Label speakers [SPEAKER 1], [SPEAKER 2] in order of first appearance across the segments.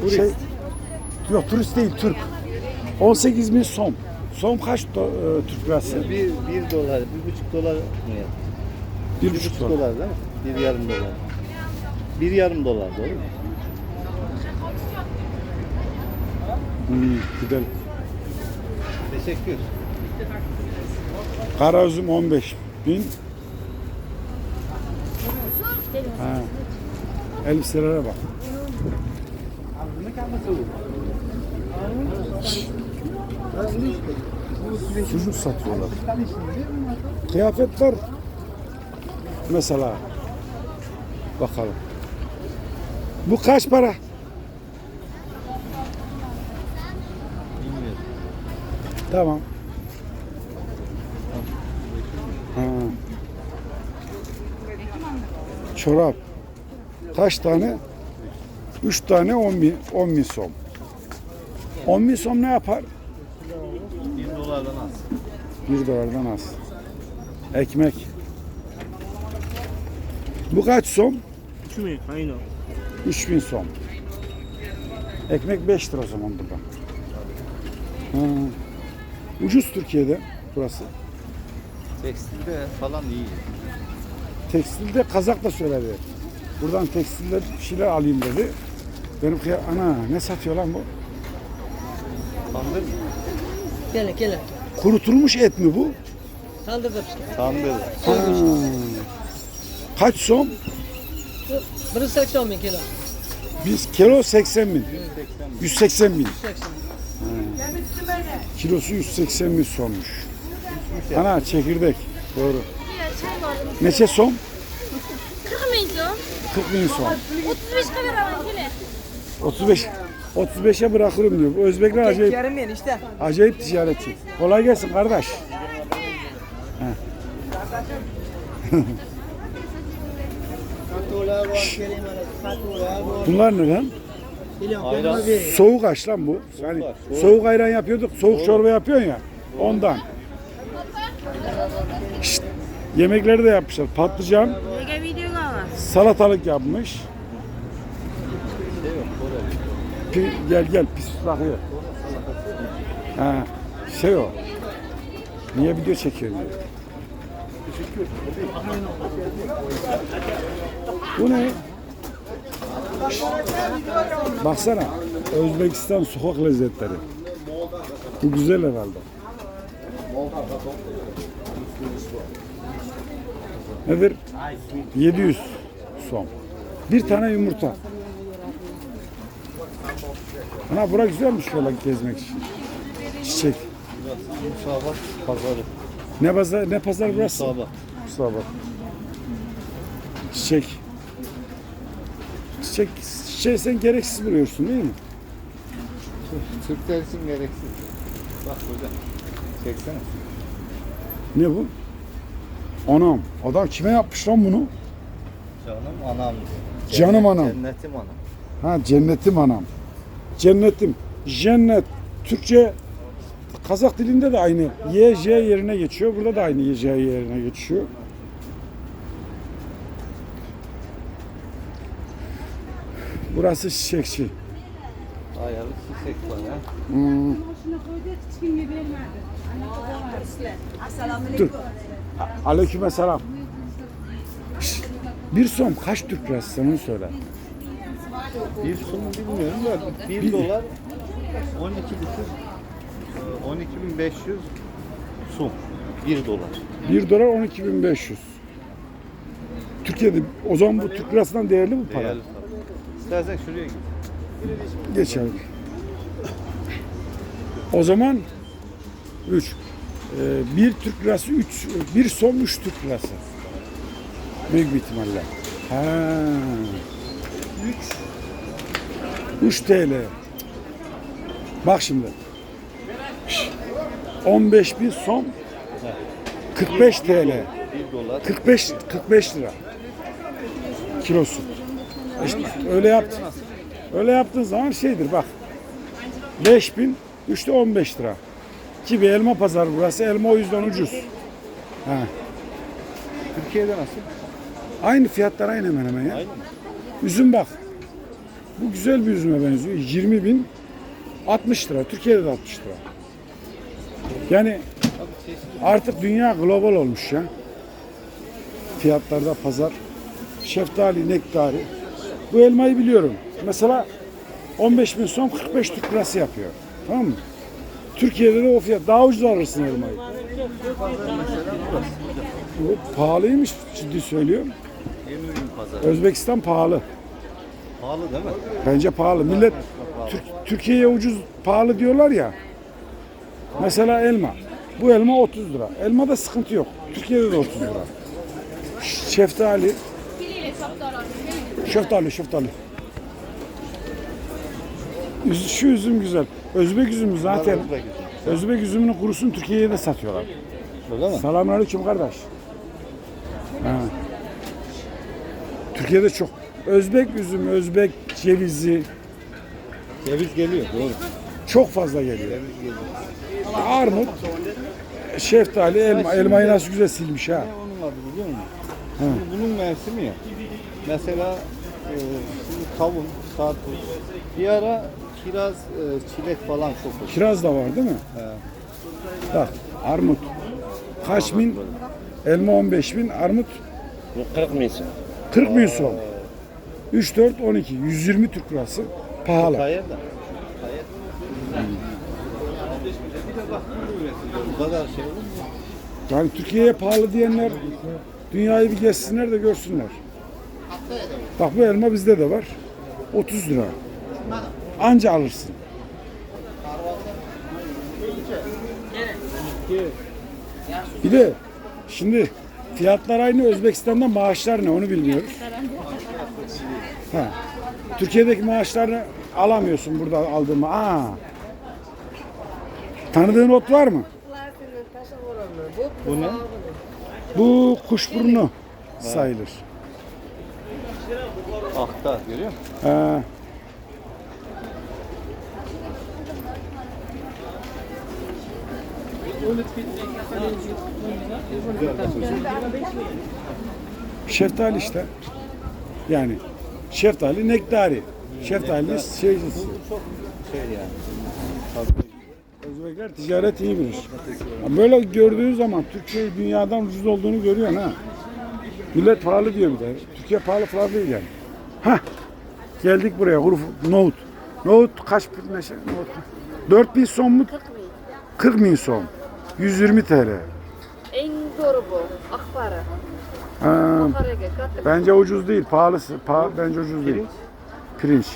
[SPEAKER 1] Turist.
[SPEAKER 2] Şey, yok turist değil Türk. 18 bin som. Som kaç do, e, Türk lirası?
[SPEAKER 1] Bir, bir dolar, bir buçuk dolar mı ya?
[SPEAKER 2] Bir
[SPEAKER 1] Bir
[SPEAKER 2] buçuk
[SPEAKER 1] buçuk
[SPEAKER 2] dolar.
[SPEAKER 1] dolar değil mi? Bir yarım dolar. Bir yarım dolar doğru mu?
[SPEAKER 2] Hmm, gidelim.
[SPEAKER 1] Teşekkür.
[SPEAKER 2] Kara üzüm 15 bin. Ha. Elbiselere bak. Sucuk satıyorlar. Kıyafetler mesela bakalım. Bu kaç para? Tamam. Ha. Çorap. Kaç tane? Üç tane 10 bin, 10 bin som. 10 bin som ne yapar?
[SPEAKER 1] Bir dolardan az.
[SPEAKER 2] Bir dolardan az. Ekmek. Bu kaç som?
[SPEAKER 3] Şunu aynı.
[SPEAKER 2] 3 bin som. Ekmek 5 lira o zaman burada. Ha. Ucuz Türkiye'de burası.
[SPEAKER 1] Tekstilde falan iyi.
[SPEAKER 2] Tekstilde Kazak da söyledi. Buradan tekstilde bir şeyler alayım dedi. Benim kıya ana ne satıyor lan bu?
[SPEAKER 1] Tandır mı?
[SPEAKER 3] Gele gele.
[SPEAKER 2] Kurutulmuş et mi bu?
[SPEAKER 3] Tandırda pişti.
[SPEAKER 1] Tandır.
[SPEAKER 2] Ha. Kaç som?
[SPEAKER 3] Biri 80 bin kilo.
[SPEAKER 2] Biz kilo 80 bin. 180 bin.
[SPEAKER 3] 80.
[SPEAKER 2] Kilosu 180 bin sommuş. Ana çekirdek. Doğru. Neçe som?
[SPEAKER 4] 40 milyon.
[SPEAKER 2] 40 bin som.
[SPEAKER 4] 35 kamera var yine.
[SPEAKER 2] 35 35'e bırakırım diyor. Bu Özbekler acayip
[SPEAKER 3] işte.
[SPEAKER 2] acayip ticaretçi. Kolay gelsin kardeş. Bunlar ne lan?
[SPEAKER 1] Ayran.
[SPEAKER 2] Soğuk aç lan bu. Yani
[SPEAKER 1] soğuk.
[SPEAKER 2] soğuk ayran yapıyorduk, soğuk çorba yapıyorsun ya. Ondan. Şşt, yemekleri de yapmışlar. Patlıcan, salatalık yapmış.
[SPEAKER 1] Şey yok. Kore.
[SPEAKER 2] Gel gel pis bakıyor. Ha, şey o. Niye video çekiyorsun diyor. Bu ne? Baksana. Özbekistan sokak lezzetleri. Bu güzel herhalde. Nedir? 700 som. Bir tane yumurta. Ana bura güzelmiş şöyle gezmek için. Çiçek.
[SPEAKER 1] Musabat pazarı.
[SPEAKER 2] Ne pazar ne pazar burası?
[SPEAKER 1] Musabat.
[SPEAKER 2] Mustafa. Çiçek. Çiçek, çiçeği sen gereksiz buluyorsun değil mi?
[SPEAKER 1] Türkler için gereksiz. Bak burada. Çeksene.
[SPEAKER 2] Ne bu? Anam. Adam kime yapmış lan bunu?
[SPEAKER 1] Canım anam.
[SPEAKER 2] Canım anam.
[SPEAKER 1] Cennetim anam.
[SPEAKER 2] Ha cennetim anam. Cennetim. Cennet. Türkçe Kazak dilinde de aynı. Y, J yerine geçiyor. Burada da aynı Y, J yerine geçiyor. Burası çiçekçi.
[SPEAKER 1] Ayarlı çiçek var ya.
[SPEAKER 2] Hmm. Dur. A- Aleykümselam. Şşt, Bir som kaç Türk lirası onu söyle.
[SPEAKER 1] Bir sonu bilmiyorum da 1
[SPEAKER 2] Bir-
[SPEAKER 1] dolar 12 buçuk e, 12.500 sum. 1 dolar.
[SPEAKER 2] 1 dolar 12.500. Türkiye'de o zaman bu Türk lirasından değerli mi para?
[SPEAKER 1] Değerli para. İstersen şuraya git.
[SPEAKER 2] Geç abi. O zaman 3. bir Türk lirası 3 bir som 3 Türk lirası. Büyük bir ihtimalle. Ha. 3 3 TL. Bak şimdi. Şş, 15 bin som 45 TL.
[SPEAKER 1] 1 dolar.
[SPEAKER 2] 45 45 lira. Kilosu. İşte öyle yaptın. Öyle yaptığın zaman şeydir bak. 5000 3'te 15 lira. Ki bir elma pazarı burası. Elma o yüzden ucuz. Ha.
[SPEAKER 1] Türkiye'de nasıl?
[SPEAKER 2] Aynı fiyatlar aynı hemen hemen ya.
[SPEAKER 1] Aynı mı?
[SPEAKER 2] Üzüm bak. Bu güzel bir üzüme benziyor. 20 bin 60 lira. Türkiye'de de 60 lira. Yani artık dünya global olmuş ya. Fiyatlarda pazar. Şeftali, nektari. Bu elmayı biliyorum. Mesela 15 bin son 45 Türk lirası yapıyor. Tamam mı? Türkiye'de de o fiyat. Daha ucuz alırsın elmayı. Bu pahalıymış ciddi söylüyorum. Özbekistan pahalı.
[SPEAKER 1] Pahalı değil mi?
[SPEAKER 2] Bence pahalı. Millet Türk- Türkiye'ye ucuz pahalı diyorlar ya. Mesela elma. Bu elma 30 lira. Elmada sıkıntı yok. Türkiye'de de 30 lira. Şeftali. Şeftali, şeftali. Üz- Şu üzüm güzel. Özbek üzümü zaten.
[SPEAKER 1] Özbek üzümü.
[SPEAKER 2] Özbek üzümünün kurusunu Türkiye'ye de satıyorlar.
[SPEAKER 1] Öyle mi?
[SPEAKER 2] Selamünaleyküm kardeş. Ha. Türkiye'de çok. Özbek üzümü, Özbek cevizi
[SPEAKER 1] Ceviz geliyor doğru.
[SPEAKER 2] çok fazla geliyor.
[SPEAKER 1] Ceviz geliyor.
[SPEAKER 2] Armut, şeftali, elma. Elmayı nasıl güzel silmiş ha.
[SPEAKER 1] Ne onun adı biliyor musun? Şimdi bunun mevsimi ya. Mesela e, şimdi kavun, karpuz. Bir ara kiraz, e, çilek falan çok olur.
[SPEAKER 2] Kiraz da var değil mi?
[SPEAKER 1] He.
[SPEAKER 2] Bak armut. Kaç bin? Elma 15 bin, armut
[SPEAKER 5] 40 misin?
[SPEAKER 2] 40 bin son. 3, 4, 12. 120 Türk lirası. Pahalı.
[SPEAKER 1] Da. Bu kadar şey olur mu?
[SPEAKER 2] Yani Türkiye'ye pahalı diyenler dünyayı bir gezsinler de görsünler. Bak bu elma bizde de var. 30 lira. Anca alırsın. Bir de şimdi fiyatlar aynı Özbekistan'da maaşlar ne onu bilmiyoruz. Ha. Türkiye'deki maaşlarını alamıyorsun burada aldığımı. Aa. Tanıdığın ot var mı?
[SPEAKER 1] Bu ne?
[SPEAKER 2] Bu kuşburnu sayılır.
[SPEAKER 1] Aktar görüyor musun?
[SPEAKER 2] Ee, şeftali işte. Yani şeftali nektari. Şeftali şeycisi.
[SPEAKER 1] Çok şey yani.
[SPEAKER 2] Özbekler ticaret iyi bilir. Böyle gördüğü zaman Türkiye dünyadan ucuz olduğunu görüyorsun ha. Millet pahalı diyor bir de. Türkiye pahalı falan değil yani. Hah. Geldik buraya. Kuru nohut. Nohut kaç bin neşe? Nohut. 4 bin son mu? 40 bin son. 120 TL.
[SPEAKER 6] En doğru bu. Akbara.
[SPEAKER 2] Ha, bence ucuz değil. Pahalısı. Pahalı, bence ucuz değil. Pirinç.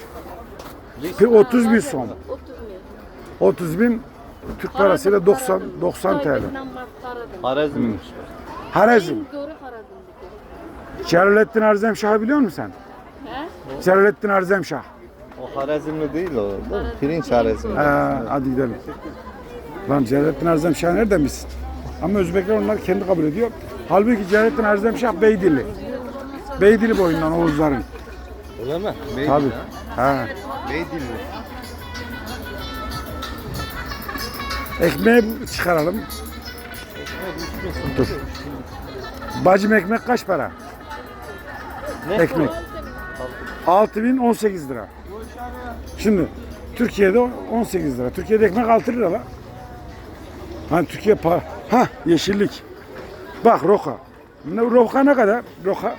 [SPEAKER 2] Pi- 30 bin son.
[SPEAKER 6] 30 bin.
[SPEAKER 2] 30 bin Türk parasıyla 90 90 TL. Harezm.
[SPEAKER 6] Harazm'daki.
[SPEAKER 2] Celalettin Arzemşah'ı biliyor musun sen?
[SPEAKER 6] He?
[SPEAKER 2] Celalettin Arzemşah.
[SPEAKER 1] O Harezmli değil o. Pirinç Harezmli.
[SPEAKER 2] Ha, hadi gidelim. Lan Celalettin Arzemşah nereden bilsin? Ama Özbekler onlar kendi kabul ediyor. Halbuki Celalettin Arzemşah Beydili. Beydili boyundan Oğuzların.
[SPEAKER 1] Öyle mi? Beydil
[SPEAKER 2] Tabii.
[SPEAKER 1] ha.
[SPEAKER 2] Ha.
[SPEAKER 1] Beydil.
[SPEAKER 2] Ekmeği çıkaralım. Dur. Bacım ekmek kaç para? Ekmek. 6000 18 lira. Şimdi Türkiye'de 18 lira. Türkiye'de ekmek 6 lira la. Hani Türkiye para. Ha yeşillik. Bak roka. Ne, roka ne kadar? Roka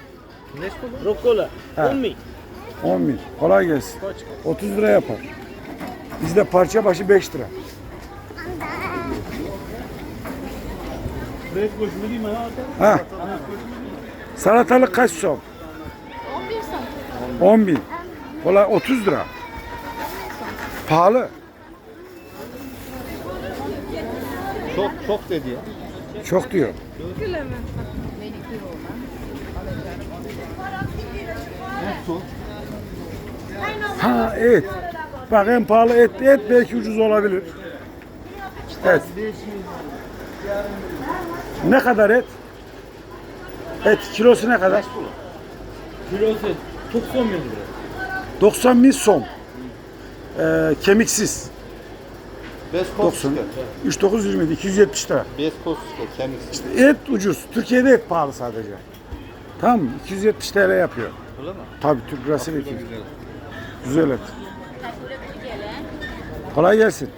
[SPEAKER 3] Roccola.
[SPEAKER 2] Ha.
[SPEAKER 3] 10 bin.
[SPEAKER 2] 10 bin. Kolay gelsin. 30 lira yapar. Bizde parça başı 5 lira. Ha. Salatalık kaç son? 10 bin. Kolay 30 lira. Pahalı.
[SPEAKER 1] Çok çok dedi ya.
[SPEAKER 2] Çok diyor. Ha et. Bak en pahalı et. Et belki ucuz olabilir. Et. Ne kadar et? Et kilosu ne kadar?
[SPEAKER 3] Kilosu 90 bin lira.
[SPEAKER 2] 90 bin son. Ee, kemiksiz.
[SPEAKER 1] Beskos
[SPEAKER 2] 90.
[SPEAKER 1] işte.
[SPEAKER 2] 39 27 270 lira.
[SPEAKER 1] Beskos işte kemiksiz.
[SPEAKER 2] Et ucuz. Türkiye'de et pahalı sadece. Tamam mı? 270 TL yapıyor.
[SPEAKER 1] Öyle mi?
[SPEAKER 2] Tabii Türk lirası ile 200. Güzel et. Kolay gelsin.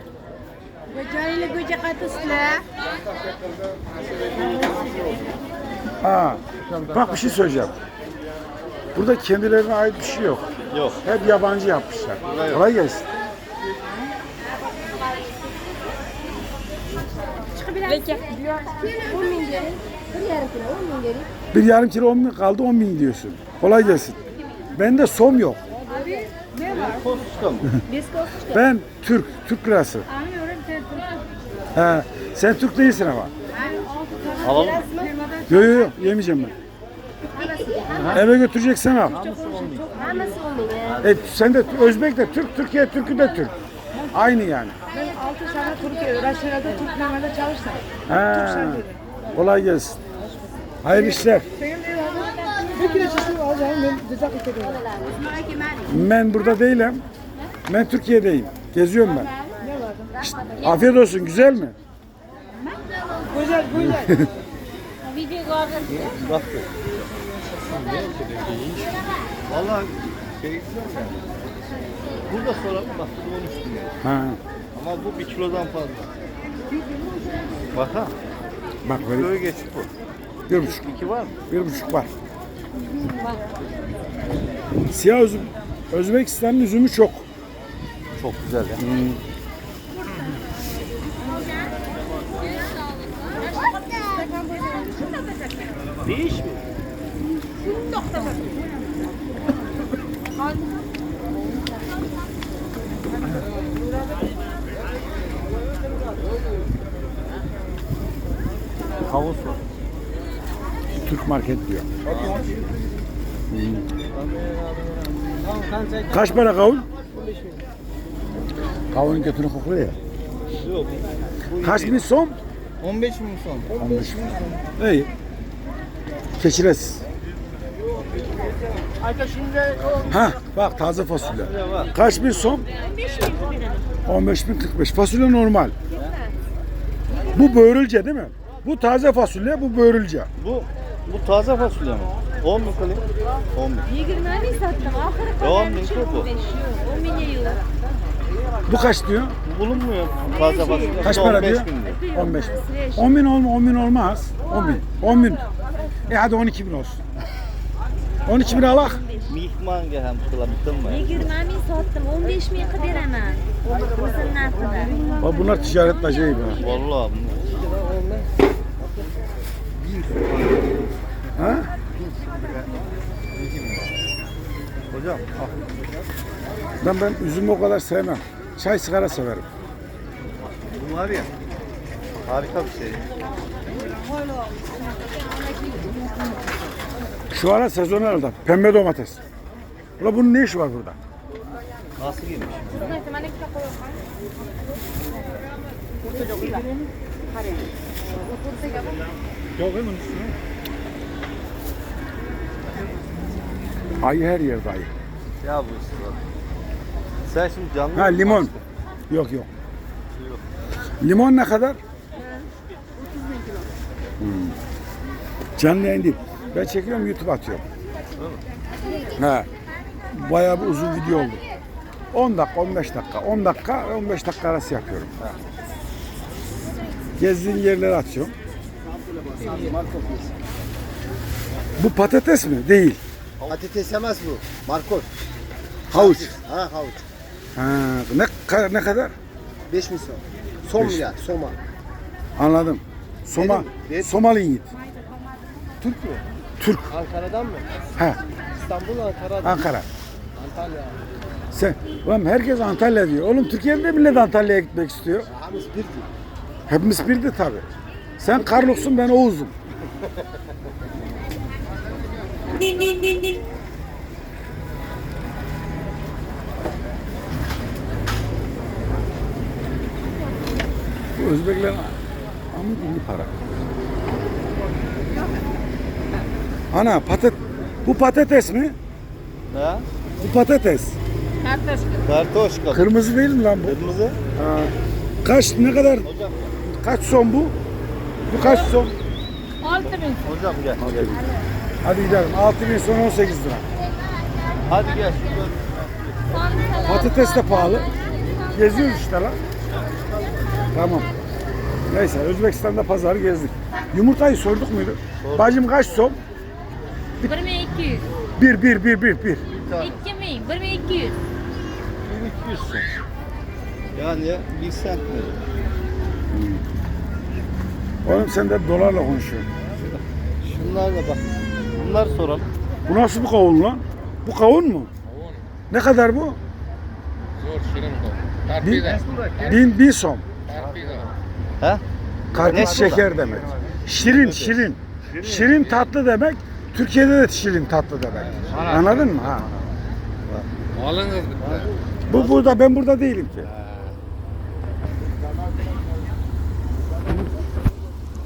[SPEAKER 4] Gecayla gece katısla.
[SPEAKER 2] Ha, bak bir şey söyleyeceğim. Burada kendilerine ait bir şey yok.
[SPEAKER 1] Yok.
[SPEAKER 2] Hep yabancı yapmışlar. Kolay gelsin.
[SPEAKER 4] Bekle.
[SPEAKER 2] Bir yarım kilo 10 bin kaldı 10 bin diyorsun. Kolay gelsin. Bende som yok.
[SPEAKER 1] Kostuska mı?
[SPEAKER 2] Ben Türk, Türk lirası. He, sen Türk değilsin ama.
[SPEAKER 1] Alalım?
[SPEAKER 2] Yok yok yok yemeyeceğim ben. Eve götüreceksen al. E, sen de Özbek de Türk, Türkiye Türk'ü de Türk. Aynı yani.
[SPEAKER 5] 6 sene Türkiye, Rusya'da Türk firmada çalıştım.
[SPEAKER 2] He, kolay gelsin. Hayırlı işler.
[SPEAKER 5] Ben
[SPEAKER 2] burada değilim. Ben Türkiye'deyim. Geziyorum ben. İşte, afiyet olsun. Güzel mi?
[SPEAKER 5] Güzel, güzel.
[SPEAKER 1] Bak. Valla şey güzel yani. Burada bak bu 13 bin lira.
[SPEAKER 2] Ha.
[SPEAKER 1] Ama bu bir kilodan fazla. Bak ha.
[SPEAKER 2] Bak böyle
[SPEAKER 1] Kiloyu geçip bu.
[SPEAKER 2] bir buçuk,
[SPEAKER 1] İki var mı?
[SPEAKER 2] bir buçuk var. Siyah üzüm. Özbekistan'ın üzümü çok.
[SPEAKER 1] Çok güzel ya.
[SPEAKER 3] Değiş mi?
[SPEAKER 1] Havuz var.
[SPEAKER 2] Türk market diyor. Kaç para kavun? Kavunun götünü kokluyor ya.
[SPEAKER 1] Yok.
[SPEAKER 2] Kaç bin som?
[SPEAKER 1] 15 bin son.
[SPEAKER 2] 15 bin. İyi. Keçiles. Ha bak taze fasulye. Kaç bin som? 15 bin 45. Fasulye normal. Bu böğrülce değil mi? Bu taze fasulye, bu böğrülce.
[SPEAKER 1] Bu bu taze fasulye mi? 10 bin kalayım. 10 bin.
[SPEAKER 4] 20 sattım. Ahırı kadar
[SPEAKER 1] bin
[SPEAKER 4] bir şey
[SPEAKER 1] bu.
[SPEAKER 4] 15 yok. 10 bin.
[SPEAKER 2] Bu kaç diyor?
[SPEAKER 1] Bu bulunmuyor taze fasulye.
[SPEAKER 2] Kaç para
[SPEAKER 1] 15
[SPEAKER 2] diyor?
[SPEAKER 1] bin diyor.
[SPEAKER 2] 15 bin. 10 bin, olma, 10 bin olmaz. 10 bin. 10 bin. E hadi 12 bin olsun. 12 bin alak.
[SPEAKER 1] Mihman gelem kılamıştım mı?
[SPEAKER 4] 20 bin sattım. 15 bin veremem. Kızın narkıda.
[SPEAKER 2] Bak bunlar ticaret bacayı be.
[SPEAKER 1] Vallahi bu.
[SPEAKER 2] Ha?
[SPEAKER 1] Hocam al.
[SPEAKER 2] Ben ben üzümü o kadar sevmem. Çay sigara severim.
[SPEAKER 1] bu var ya harika bir şey.
[SPEAKER 2] Şu ara sezon herhalde. Pembe domates. Ulan bunun ne işi var burada?
[SPEAKER 1] Nasıl giymiş?
[SPEAKER 2] Yok hemen üstüne. Ayı her yerde ayı.
[SPEAKER 1] Ya bu işte. Sen şimdi canlı
[SPEAKER 2] Ha limon. Yok yok. Limon ne kadar? Hmm. Canlı yayın değil. Ben çekiyorum YouTube atıyorum. Ha. Bayağı bir uzun video oldu. 10 dakika, 15 dakika. 10 dakika, 15 dakika arası yapıyorum. Gezdiğim yerleri atıyorum. Bu patates mi? Değil.
[SPEAKER 7] Patates yemez bu. Markos.
[SPEAKER 2] Havuç.
[SPEAKER 7] Ha havuç.
[SPEAKER 2] Ha, ne, ka- ne kadar?
[SPEAKER 7] 5 milyon. Som
[SPEAKER 2] Beş.
[SPEAKER 7] ya, soma.
[SPEAKER 2] Anladım. Soma,
[SPEAKER 7] Dedim, dedim.
[SPEAKER 2] Somali yiğit.
[SPEAKER 7] Türk mü?
[SPEAKER 2] Türk.
[SPEAKER 7] Ankara'dan mı?
[SPEAKER 2] Ha,
[SPEAKER 7] İstanbul, Ankara'dan.
[SPEAKER 2] Ankara.
[SPEAKER 7] Antalya.
[SPEAKER 2] Sen, ulan herkes Antalya diyor. Oğlum Türkiye'de de millet Antalya'ya gitmek istiyor.
[SPEAKER 7] Hamız bir gün.
[SPEAKER 2] Hepimiz bildi tabi. Sen Karluk'sun ben Oğuz'um. Bu Özbekler ama ünlü para. Ana patat bu patates mi?
[SPEAKER 1] Ha?
[SPEAKER 2] Bu patates.
[SPEAKER 1] Kartoşka.
[SPEAKER 2] Kırmızı değil mi lan bu?
[SPEAKER 1] Kırmızı.
[SPEAKER 2] Ha. Kaç ne kadar?
[SPEAKER 1] Hocam.
[SPEAKER 2] Kaç son bu? Bu kaç son?
[SPEAKER 1] Hocam gel. gel.
[SPEAKER 2] Hadi gidelim. 6 bin son 18 lira.
[SPEAKER 1] Hadi gel.
[SPEAKER 2] Patates de pahalı. Geziyoruz işte lan. Tamam. Neyse Özbekistan'da pazarı gezdik. Yumurtayı sorduk muydu? Bacım kaç som?
[SPEAKER 4] 1200.
[SPEAKER 2] Bir, bir, bir, bir, bir.
[SPEAKER 4] 2000. 1200.
[SPEAKER 1] 1200 son. Yani bir sent mi?
[SPEAKER 2] Oğlum sen de dolarla konuşuyorsun.
[SPEAKER 1] Şunlar da bak. Bunlar soralım.
[SPEAKER 2] Bu nasıl bir kavun lan? Bu kavun mu? Ne kadar bu?
[SPEAKER 8] Zor şirin bu.
[SPEAKER 2] Bin,
[SPEAKER 8] Tarpida.
[SPEAKER 2] bin, bin som.
[SPEAKER 8] Tarpida.
[SPEAKER 1] He?
[SPEAKER 2] Karpuz
[SPEAKER 1] Ne?
[SPEAKER 2] şeker demek. Şirin, şirin. Şirin tatlı demek. Türkiye'de de şirin tatlı demek. Anladın mı? Ha.
[SPEAKER 8] Malınız bitti.
[SPEAKER 2] Bu burada ben burada değilim ki.